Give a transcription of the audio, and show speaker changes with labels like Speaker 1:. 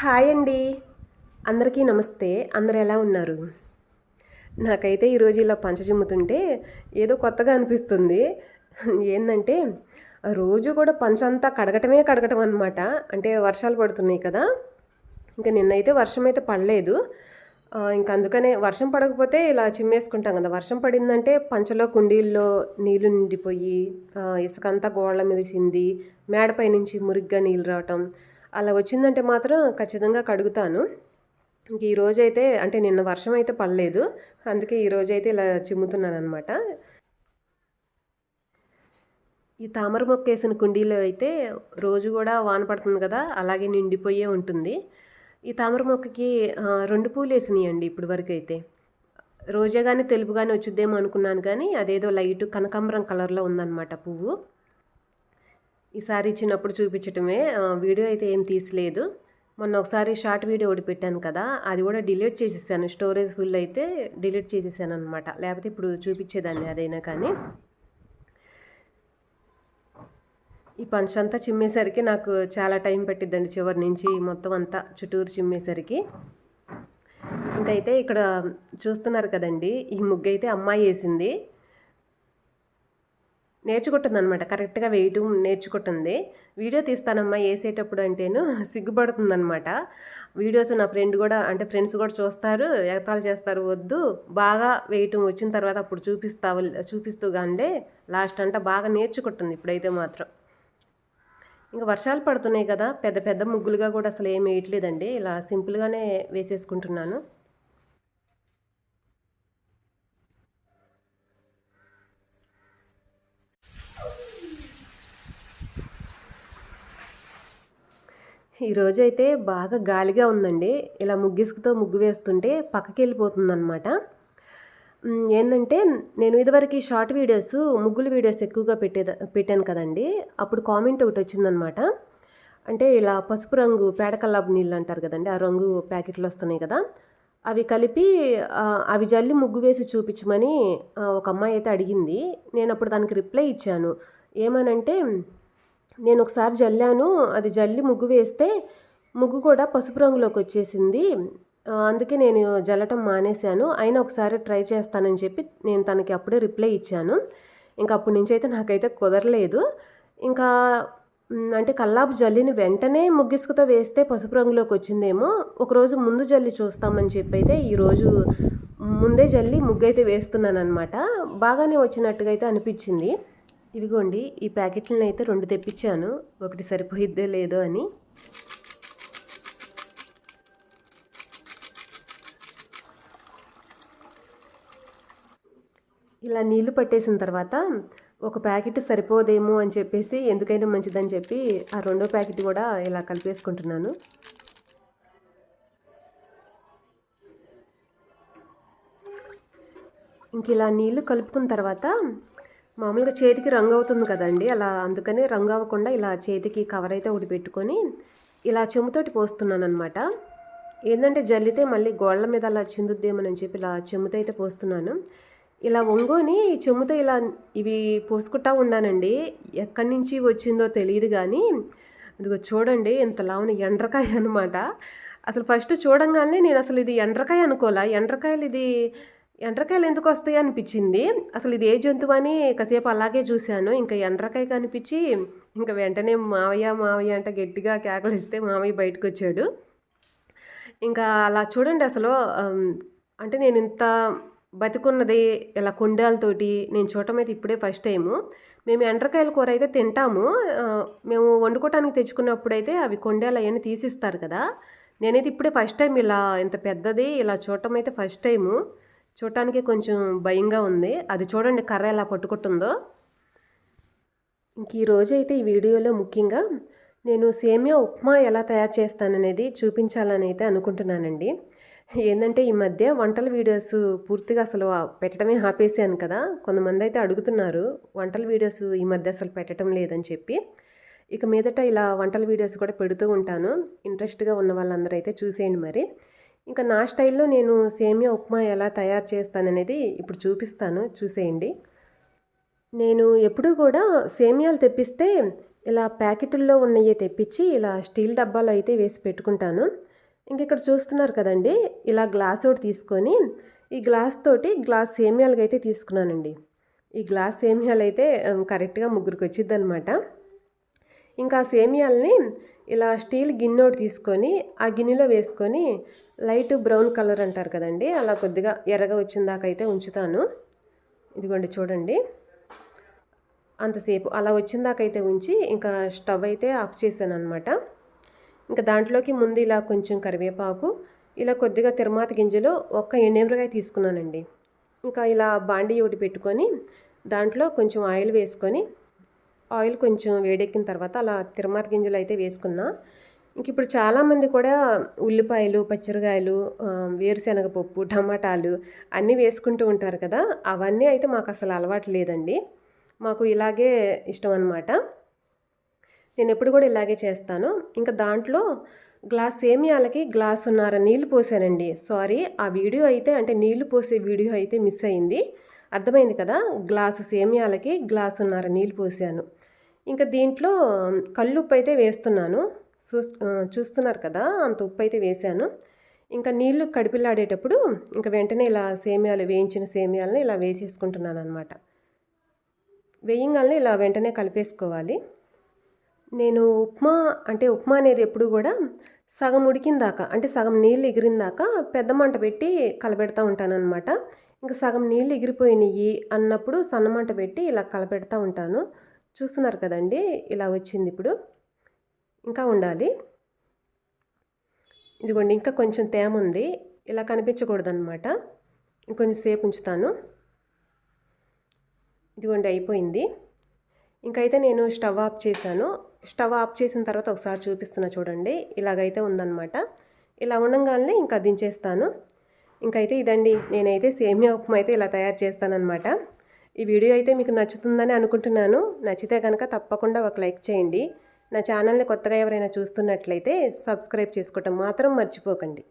Speaker 1: Hi అండి. అందరికీ నమస్తే. అందరు ఎలా ఉన్నారు? నాకైతే ఈరోజు ఇలా పంచ చిమ్ముతుంటే ఏదో కొత్తగా అనిపిస్తుంది. ఏంటంటే రోజు కూడా పంచంతా కడగటమే కడగటం అనమాట అంటే వర్షాలు పడుతున్నాయి కదా. ఇంకా నిన్నైతే వర్షం అయితే పడలేదు ఇంకా అందుకనే వర్షం పడకపోతే ఇలా చిమ్మేసుకుంటాం కదా. వర్షం పడిందంటే పంచలో కుండీల్లో నీళ్ళు నిండిపోయి ఇసుకంతా ఇసుక అంతా గోళ్ళ మీద సింది మేడపై నుంచి మురిగ్గా నీళ్ళు రావటం అలా వచ్చిందంటే మాత్రం ఖచ్చితంగా కడుగుతాను. ఇంక ఈరోజు అయితే అంటే నిన్న వర్షం అయితే పడలేదు. అందుకే ఈరోజు అయితే ఇలా చిమ్ముతున్నాను అనమాట ఈ తామర మొక్క వేసిన కుండీలో అయితే రోజు కూడా వాన పడుతుంది కదా అలాగే నిండిపోయే ఉంటుంది. ఈ తామర మొక్కకి రెండు పూలు వేసినాయండి ఇప్పుడు వరకు అయితే. రోజా కానీ తెలుపు కానీ వచ్చిద్దేమో అనుకున్నాను కానీ అదేదో లైట్ కనకాంబరం కలర్లో ఉందన్నమాట పువ్వు. ఈసారి ఇచ్చినప్పుడు చూపించటమే వీడియో అయితే ఏం తీసలేదు. మొన్న ఒకసారి షార్ట్ వీడియో ఒకటి పెట్టాను కదా అది కూడా డిలీట్ చేసేసాను. స్టోరేజ్ ఫుల్ అయితే డిలీట్ చేసేసాను అనమాట లేకపోతే ఇప్పుడు చూపించేదాన్ని అదైనా కానీ. ఈ పంచంతా చిమ్మేసరికి నాకు చాలా టైం పట్టిద్దండి చివరి నుంచి మొత్తం అంతా చుట్టూరు చిమ్మేసరికి. ఇంకైతే ఇక్కడ చూస్తున్నారు కదండి ఈ ముగ్గు అయితే అమ్మాయి వేసింది. నేర్చుకుంటుంది అనమాట కరెక్ట్గా వేయటం నేర్చుకుంటుంది. వీడియో తీస్తానమ్మా వేసేటప్పుడు అంటేను సిగ్గుపడుతుంది అనమాట వీడియోస్ నా ఫ్రెండ్ కూడా అంటే ఫ్రెండ్స్ కూడా చూస్తారు ఎగతాలు చేస్తారు వద్దు. బాగా వేయటం వచ్చిన తర్వాత అప్పుడు చూపిస్తావు చూపిస్తూ కానీ లాస్ట్ అంట బాగా నేర్చుకుంటుంది ఇప్పుడైతే మాత్రం. ఇంకా వర్షాలు పడుతున్నాయి కదా పెద్ద పెద్ద ముగ్గులుగా కూడా అసలు ఏం వేయట్లేదండి. ఇలా సింపుల్గానే వేసేసుకుంటున్నాను. ఈరోజు అయితే బాగా గాలిగా ఉందండి. ఇలా ముగ్గిసుకుతో ముగ్గు వేస్తుంటే పక్కకి వెళ్ళిపోతుందన్నమాట ఏంటంటే నేను ఇదివరకు షార్ట్ వీడియోస్ ముగ్గులు వీడియోస్ ఎక్కువగా పెట్టేద పెట్టాను కదండి. అప్పుడు కామెంట్ ఒకటి వచ్చిందనమాట అంటే ఇలా పసుపు రంగు పేడకల్లాబు నీళ్ళు అంటారు కదండి ఆ రంగు ప్యాకెట్లు వస్తున్నాయి కదా. అవి కలిపి అవి జల్లి ముగ్గు వేసి చూపించమని ఒక అమ్మాయి అయితే అడిగింది. నేను అప్పుడు దానికి రిప్లై ఇచ్చాను. ఏమనంటే నేను ఒకసారి జల్లాను. అది జల్లి ముగ్గు వేస్తే ముగ్గు కూడా పసుపు రంగులోకి వచ్చేసింది. అందుకే నేను జల్లటం మానేశాను. అయినా ఒకసారి ట్రై చేస్తానని చెప్పి నేను తనకి అప్పుడే రిప్లై ఇచ్చాను. ఇంకా అప్పటి నుంచి అయితే నాకైతే కుదరలేదు. ఇంకా అంటే కల్లాపు జల్లిని వెంటనే ముగ్గిసుకుతో వేస్తే పసుపు రంగులోకి వచ్చిందేమో. ఒకరోజు ముందు జల్లి చూస్తామని చెప్పి అయితే ఈరోజు ముందే జల్లి ముగ్గు అయితే వేస్తున్నాను అనమాట బాగానే వచ్చినట్టుగా అయితే అనిపించింది. ఇవిగోండి ఈ ప్యాకెట్లను అయితే రెండు తెప్పించాను. ఒకటి సరిపోయిద్దో లేదో అని. ఇలా నీళ్ళు పట్టేసిన తర్వాత ఒక ప్యాకెట్ సరిపోదేమో అని చెప్పేసి ఎందుకైనా మంచిదని చెప్పి ఆ రెండో ప్యాకెట్ కూడా ఇలా కలిపేసుకుంటున్నాను. ఇంక ఇలా నీళ్ళు కలుపుకున్న తర్వాత మామూలుగా చేతికి రంగు అవుతుంది కదండి. అలా అందుకనే రంగు అవ్వకుండా ఇలా చేతికి కవర్ అయితే ఒకటి పెట్టుకొని ఇలా చెమ్ముతోటి పోస్తున్నాను అనమాట ఏంటంటే జల్లితే మళ్ళీ గోళ్ళ మీద అలా చిందుద్దేమని చెప్పి ఇలా చెమ్ముతో అయితే పోస్తున్నాను. ఇలా ఒంగోని చెమ్ముతో ఇలా ఇవి పోసుకుంటా ఉన్నానండి. ఎక్కడి నుంచి వచ్చిందో తెలియదు కానీ అదిగో చూడండి ఇంత లావున ఎండ్రకాయ అనమాట అసలు ఫస్ట్ చూడంగానే నేను అసలు ఇది ఎండ్రకాయ అనుకోలే? ఎండ్రకాయలు ఇది ఎండ్రకాయలు ఎందుకు వస్తాయి అనిపించింది. అసలు ఇది ఏ జంతువు అని కాసేపు అలాగే చూశాను. ఇంకా ఎండ్రకాయ కనిపించి ఇంకా వెంటనే మావయ్య మావయ్య అంటే గట్టిగా కేకలిస్తే మావయ్య బయటకు వచ్చాడు ఇంకా అలా చూడండి అసలు అంటే నేను ఇంత బతికున్నది ఇలా కుండాలతోటి నేను చూడటం అయితే ఇప్పుడే ఫస్ట్ టైము. మేము ఎండ్రకాయల కూర అయితే తింటాము. మేము వండుకోవటానికి తెచ్చుకున్నప్పుడు అయితే అవి కొండాలు అవన్నీ తీసిస్తారు కదా. నేనైతే ఇప్పుడే ఫస్ట్ టైం ఇలా ఇంత పెద్దది ఇలా చూడటం అయితే ఫస్ట్ టైము. చూడటానికి కొంచెం భయంగా ఉంది. అది చూడండి కర్ర ఎలా పట్టుకుంటుందో. ఇంక ఈరోజు అయితే ఈ వీడియోలో ముఖ్యంగా నేను సేమియా ఉప్మా ఎలా తయారు చేస్తాననేది చూపించాలని అయితే అనుకుంటున్నానండి. ఏంటంటే ఈ మధ్య వంటల వీడియోస్ పూర్తిగా అసలు పెట్టడమే ఆపేసాను కదా. కొంతమంది అయితే అడుగుతున్నారు వంటల వీడియోస్ ఈ మధ్య అసలు పెట్టడం లేదని చెప్పి. ఇక మీదట ఇలా వంటల వీడియోస్ కూడా పెడుతూ ఉంటాను. ఇంట్రెస్ట్గా ఉన్న వాళ్ళందరూ అయితే చూసేయండి మరి. ఇంకా నా స్టైల్లో నేను సేమియా ఉప్మా ఎలా తయారు చేస్తాననేది ఇప్పుడు చూపిస్తాను. చూసేయండి. నేను ఎప్పుడూ కూడా సేమియాలు తెప్పిస్తే ఇలా ప్యాకెట్ల్లో ఉన్నవి తెప్పించి ఇలా స్టీల్ డబ్బాలో అయితే వేసి పెట్టుకుంటాను. ఇంక ఇక్కడ చూస్తున్నారు కదండి ఇలా గ్లాస్ ఒకటి తీసుకొని ఈ గ్లాస్ తోటి గ్లాస్ సేమియాలుగా అయితే తీసుకున్నానండి. ఈ గ్లాస్ సేమియాలు అయితే కరెక్ట్గా ముగ్గురికి వచ్చింది అనమాట ఇంకా సేమ్యాలని ఇలా స్టీల్ గిన్నె ఒకటి తీసుకొని ఆ గిన్నెలో వేసుకొని లైట్ బ్రౌన్ కలర్ అంటారు కదండి అలా కొద్దిగా ఎర్రగా వచ్చిన అయితే ఉంచుతాను. ఇదిగోండి చూడండి. అంతసేపు అలా వచ్చిన ఉంచి ఇంకా స్టవ్ అయితే ఆఫ్ చేశాను అనమాట ఇంకా దాంట్లోకి ముందు ఇలా కొంచెం కరివేపాకు ఇలా కొద్దిగా తిరుమాత గింజలు ఒక్క ఎండెమిరకాయ తీసుకున్నానండి. ఇంకా ఇలా బాండీ ఒకటి పెట్టుకొని దాంట్లో కొంచెం ఆయిల్ వేసుకొని ఆయిల్ కొంచెం వేడెక్కిన తర్వాత అలా తిరుమాత గింజలు అయితే వేసుకున్నా. ఇంక ఇప్పుడు చాలామంది కూడా ఉల్లిపాయలు పచ్చిరకాయలు ఆ, పప్పు టమాటాలు అన్నీ వేసుకుంటూ ఉంటారు కదా. అవన్నీ అయితే మాకు అసలు అలవాటు లేదండి. మాకు ఇలాగే ఇష్టం అనమాట నేను ఎప్పుడు కూడా ఇలాగే చేస్తాను. ఇంకా దాంట్లో గ్లాస్ సేమియాలకి గ్లాసున్నర నీళ్ళు పోసానండి. సారీ ఆ వీడియో అయితే అంటే నీళ్ళు పోసే వీడియో అయితే మిస్ అయింది. అర్థమైంది కదా? గ్లాసు సేమియాలకి గ్లాసున్నర నీళ్ళు పోసాను. ఇంకా దీంట్లో కళ్ళు ఉప్పు అయితే వేస్తున్నాను చూ చూస్తున్నారు కదా? అంత ఉప్పు అయితే వేసాను. ఇంకా నీళ్ళు కడిపిలాడేటప్పుడు ఇంకా వెంటనే ఇలా సేమియాలు వేయించిన సేమియాలని ఇలా వేసేసుకుంటున్నాను అనమాట వేయంగానే ఇలా వెంటనే కలిపేసుకోవాలి. నేను ఉప్మా అంటే ఉప్మా అనేది ఎప్పుడు కూడా సగం ఉడికిందాక అంటే సగం నీళ్ళు ఎగిరిందాక పెద్ద మంట పెట్టి కలపెడతా ఉంటానన్నమాట. ఇంకా సగం నీళ్ళు ఎగిరిపోయినాయి అన్నప్పుడు సన్నమంట పెట్టి ఇలా కలపెడతా ఉంటాను. చూస్తున్నారు కదండి ఇలా వచ్చింది ఇప్పుడు. ఇంకా ఉండాలి. ఇదిగోండి ఇంకా కొంచెం తేమ ఉంది. ఇలా కనిపించకూడదన్నమాట. ఇంకొంచెం సేపు ఉంచుతాను. ఇదిగోండి అయిపోయింది. ఇంకైతే నేను స్టవ్ ఆఫ్ చేశాను. స్టవ్ ఆఫ్ చేసిన తర్వాత ఒకసారి చూపిస్తున్నా చూడండి. ఇలాగైతే ఉందన్నమాట. ఇలా ఉండంగానే ఇంకా దించేస్తాను. ఇంకైతే ఇదండి. నేనైతే సేమియా ఉప్మా అయితే ఇలా తయారు చేస్తానన్నమాట. ఈ వీడియో అయితే మీకు నచ్చుతుందని అనుకుంటున్నాను. నచ్చితే కనుక తప్పకుండా ఒక లైక్ చేయండి. నా ఛానల్ని కొత్తగా ఎవరైనా చూస్తున్నట్లయితే సబ్స్క్రైబ్ చేసుకోవటం మాత్రం మర్చిపోకండి.